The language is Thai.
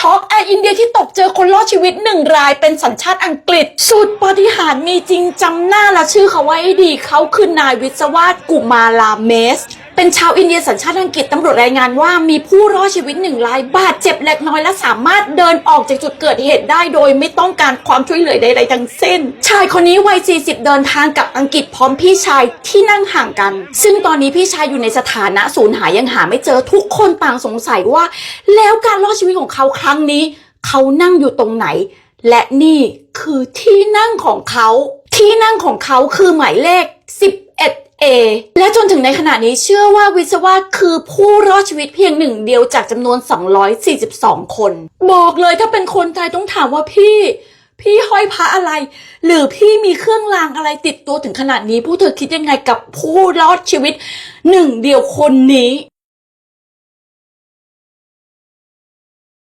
ช็อกแอร์อินเดียที่ตกเจอคนรอดชีวิตหนึ่งรายเป็นสัญชาติอังกฤษ สุดปฏิหารมีจริงจำหน้าและชื่อเขาไว้ให้ดีเขาคือนายวิศวาสกุมาลาเมส เป็นชาวอินเดียสัญชาติอังกฤษตำรวจรายงานว่ามีผู้รอดชีวิตหนึ่งรายบาดเจ็บเล็กน้อยและสามารถเดินออกจากจุดเกิดเหตุได้โดยไม่ต้องการความช่วยเหลือใดๆทั้งสิ้น ชายคนนี้วัย 40 เดินทางกับอังกฤษพร้อมพี่ชายที่นั่งห่างกัน ซึ่งตอนนี้พี่ชายอยู่ในสถานะสูญหายยังหาไม่เจอทุกคนต่างสงสัยว่า แล้วการรอดชีวิตของเขาครั้งนี้ เขานั่งอยู่ตรงไหน และนี่คือที่นั่งของเขา ที่นั่งของเขาคือหมายเลข 10 A และจนถึงในขณะนี้เชื่อว่าวิศวะคือผู้รอดชีวิตเพียงหนึ่งเดียวจากจำนวน 242 คน บอกเลยถ้าเป็นคนไทยต้องถามว่าพี่ พี่ห้อยพระอะไร หรือพี่มีเครื่องรางอะไรติดตัวถึงขนาดนี้ ผู้เธอคิดยังไงกับผู้รอดชีวิตหนึ่งเดียวคนนี้